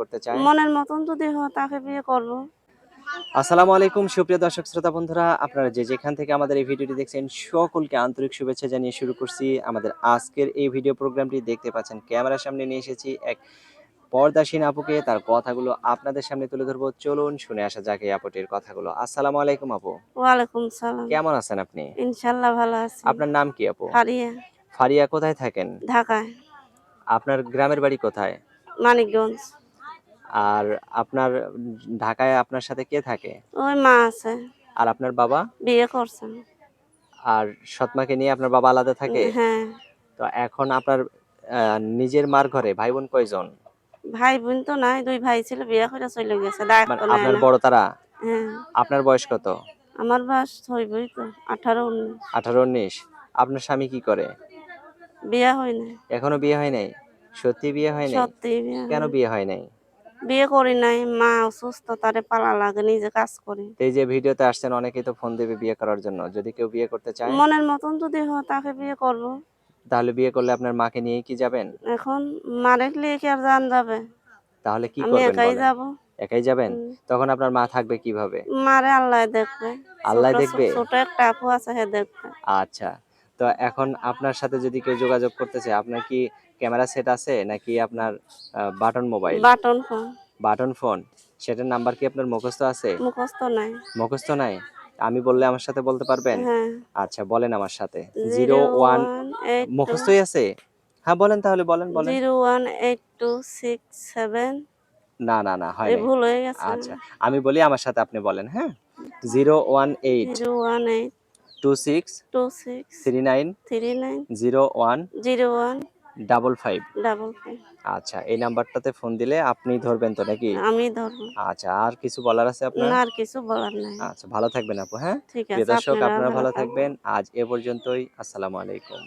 করতে চায়। মনের মতন যদি হয় তাকে বিয়ে করব। আসসালামু আলাইকুম সুপ্রিয় দর্শক শ্রোতা বন্ধুরা। আপনারা যে যেখান থেকে আমাদের এই ভিডিওটি দেখছেন সকলকে আন্তরিক শুভেচ্ছা জানিয়ে শুরু করছি। আমাদের আজকের এই ভিডিও প্রোগ্রামটি দেখতে পাচ্ছেন ক্যামেরার সামনে নিয়ে এসেছি এক পর্দাসীন আপুকে। তার কথাগুলো আপনাদের সামনে তুলে ধরবো। চলুন শুনে আসা যাক এই আপুটির কথাগুলো। আসসালামু আলাইকুম আপু। ওয়ালাইকুম সালাম। কেমন আছেন আপনি? ইনশাল্লাহ ভালো আছি। আপনার নাম কি আপু? হারিয়া ফারিয়া কোথায় থাকেন? ঢাকায়। আপনার গ্রামের বাড়ি কোথায়? মানিকগঞ্জ। আর আপনার ঢাকায় আপনার সাথে কে থাকে? ওই মা আছে। আর আপনার বাবা? বিয়ে করছেন আর সৎমাকে নিয়ে আপনার বাবা আলাদা থাকে? হ্যাঁ। তো এখন আপনার নিজের মার ঘরে ভাই বোন কয়জন? ভাই বোন তো নাই দুই ভাই ছিল বিয়ে করে চলে গেছে মানে আপনার বড় তারা? হ্যাঁ। আপনার বয়স কত? আমার বাস হইবই তো আঠারো উনিশ। আঠারো উনিশ। আপনার স্বামী কি করে? বিয়ে হয় না এখনও বিয়ে হয় নাই? সত্যি বিয়ে হয় নাই? সত্যি বিয়ে কেন বিয়ে হয় নাই? বিয়ে করি নাই মা অসুস্থ তারে পালা লাগে নিজে কাজ করি। এই যে ভিডিওতে আসছেন অনেকেই তো ফোন দেবে বিয়ে করার জন্য। যদি কেউ বিয়ে করতে চায়? মনের মতন যদি হয় তাকে বিয়ে করব। তাহলে বিয়ে করলে আপনার মাকে নিয়ে কি যাবেন? এখন মারে লিয়ে কি আর জান যাবে। তাহলে কি আমি করবেন একাই বলেন? যাব। একাই যাবেন? তখন আপনার মা থাকবে কীভাবে? মারে আল্লাহ দেখবে। আল্লাহ ছোট- দেখবে? ছোট একটা আপু আছে হে দেখবে। আচ্ছা। তো এখন আপনার সাথে যদি কেউ যোগাযোগ করতেছে আপনার কি ক্যামেরা সেট আছে নাকি আপনার button mobile? Button phone. Button phone. সেটার নাম্বার কি আপনার মুখস্থ আছে? মুখস্থ নাই। মুখস্থ নাই? আমি বললে আমার সাথে বলতে পারবেন? হ্যাঁ। আচ্ছা বলেন আমার সাথে। জিরো ওয়ান মুখস্থই আছে? হ্যাঁ বলেন তাহলে বলেন বলেন। Zero one eight two six seven. না না না হয় ভুল হয়ে গেছে। আচ্ছা আমি বলি আমার সাথে আপনি বলেন হ্যাঁ? Zero one eight zero one eight two six two six three nine three nine zero one zero one double five double five আচ্ছা এই নাম্বারটাতে ফোন দিলে আপনি ধরবেন তো নাকি? আমি ধরব। আচ্ছা আর কিছু বলার আছে আপনার? না আর কিছু বলার নাই। আচ্ছা ভালো থাকবেন আপু হ্যাঁ? ঠিক আছে দর্শক আপনারা ভালো। থাকবেন। আজ এ পর্যন্তই আসসালামু আলাইকুম।